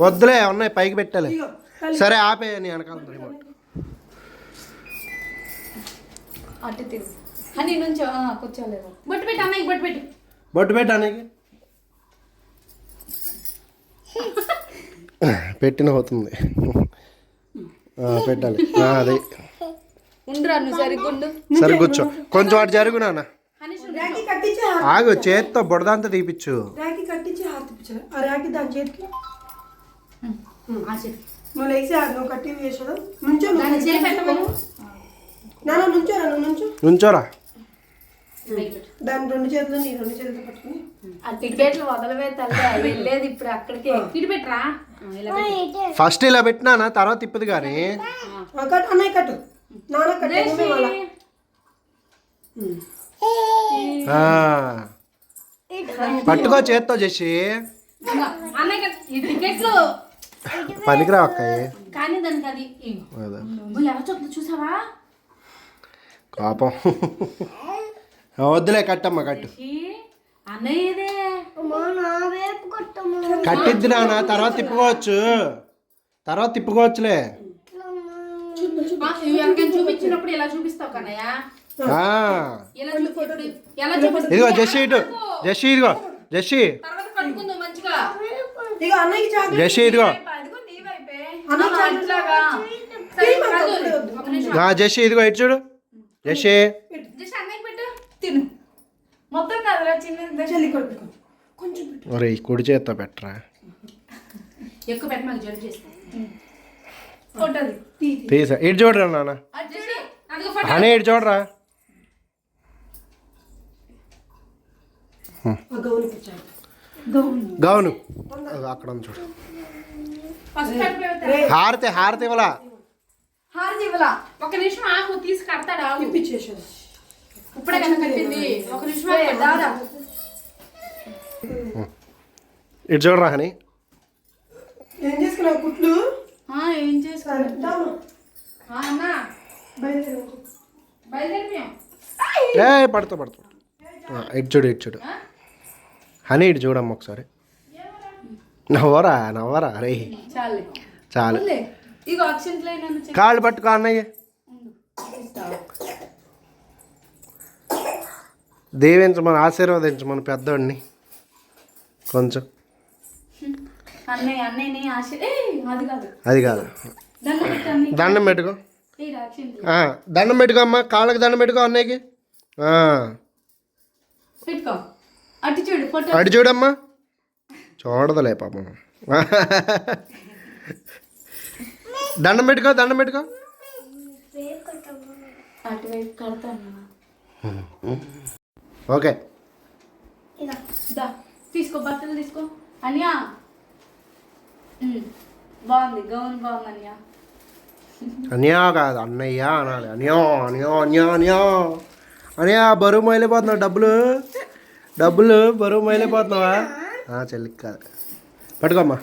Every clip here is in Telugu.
వద్దులే ఉన్నాయి పైకి పెట్టాలి. సరే ఆపే నీ వెనకాల రిమోట్. అటు తిరుగు అని నుంచి కూర్చోలేదు బొట్టు పెట్టి అన్నయ్య బొట్టు పెట్టి. బొట్టు పెట్టానికి పెట్టిన అవుతుంది ఆ, పెట్టాలి. ఆ, అదే. ఉండురా నువ్వు సరిగ్గా ఉండు. సరే కూర్చో. కొంచెం అటు జరుగు నాన్న. హనీష్ రాఖీ కట్టించి ఆగు చేత్తో బుడదంతా తీపిచ్చు. రాఖీ కట్టించి ఆ రాఖీ దాని చేతికి? ఆ చెట్టు నువ్వు లేచి ఆ నువ్వు కట్టి వేసాడు నుంచో. దాన్ని చేయి పెట్టమను నాన్న నుంచో రా, నువ్వు నుంచో. నుంచోరా. దాని రెండు చేతులు నీ రెండు చేతులు పట్టుకుని. ఆ టికెట్లు వదలవే తల్లి వెళ్ళేది ఇప్పుడు అక్కడికి. ఇటు పెట్టరా? ఇలా పెట్టు. ఫస్ట్ ఇలా పెట్టినానా? తర్వాత తిప్పదు కానీ. ఆ, కట్టు అన్నయ్య కట్టు. నాన్న కట్టు నువ్వే వాళ్ళ. ఆ. పట్టుకో చేత్తో చేసి పనికిరా అక్కయ్య ఆ, వద్దులే కట్టమ్మా కట్టు. కట్టిద్ది నాన్న తర్వాత తిప్పుకోవచ్చు. తర్వాత తిప్పుకోవచ్చులే. చూపించినప్పుడు ఇలా చూపిస్తావు కన్నయ్య. ఇదిగో జెస్సీ ఇటు జెస్సీ ఇదిగో జెస్సీ జెస్సీ ఇదిగో జెస్సీ ఇదిగో. ఇటు చూడు. జెస్సీ ఒరే కుడి చేత్తో పెట్టరా? ఎక్కువ తీసా. ఇటు చూడరా నాన్న? అని ఇటు చూడరా? గౌన్. అక్కడ ఉంది చూడు. హారతి హారతి ఇవ్వలా. హారతి ఇవ్వలా. ఒక నిమిషం ఆకు తీసి కడతాడా? ఆగు. ఇప్పించేసాడు ఇప్పుడే కదా కట్టింది. ఒక నిమిషం ఆగు, దాదా ఇటు చూడరా అని ఏం చేసుకున్నావు కుట్లు? ఆ, ఏం చేసుకో సరే దాము అన్నా. బయలుదేరు. పడుతూ పడుతూ. ఇటు చూడు ఇటు చూడు. హనీ ఇటు చూడమ్మ ఒకసారి. నవ్వరా నవ్వరా రే. చాలే. కాళ్ళు పట్టుకో అన్నయ్య. దీవించమని ఆశీర్వదించమని పెద్దోడిని. కొంచెం. అది కాదు. దండ పెట్టుకో. దండం పెట్టుకో అమ్మ. కాళ్ళకి దండం పెట్టుకో అన్నయ్యకి. పెట్టుకో. అటు చూడు ఫోటో. అటు చూడమ్మా. చూడదులే పాపం. దండం పెట్టుకో దండం పెట్టుకో. అటువైపు కడతాను ఓకే. తీసుకో బట్టలు తీసుకో. అన్యా. బాగుంది గౌన్ బాగుంది అన్యా. అన్యా కాదు అన్నయ్య అనాలి. అన్యో అన్యో అన్యో అన్యో. అన్యా బరువు మైలిపోతున్నావు డబ్బులు. డబ్బులు బరువు మైలిపోతున్నావా? ఆ, చెల్లికి కాదు. పట్టుకోమ్మా.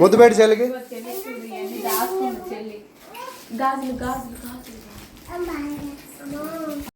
ముద్దు పెట్టి చెల్లికి. గాజులు గాజులు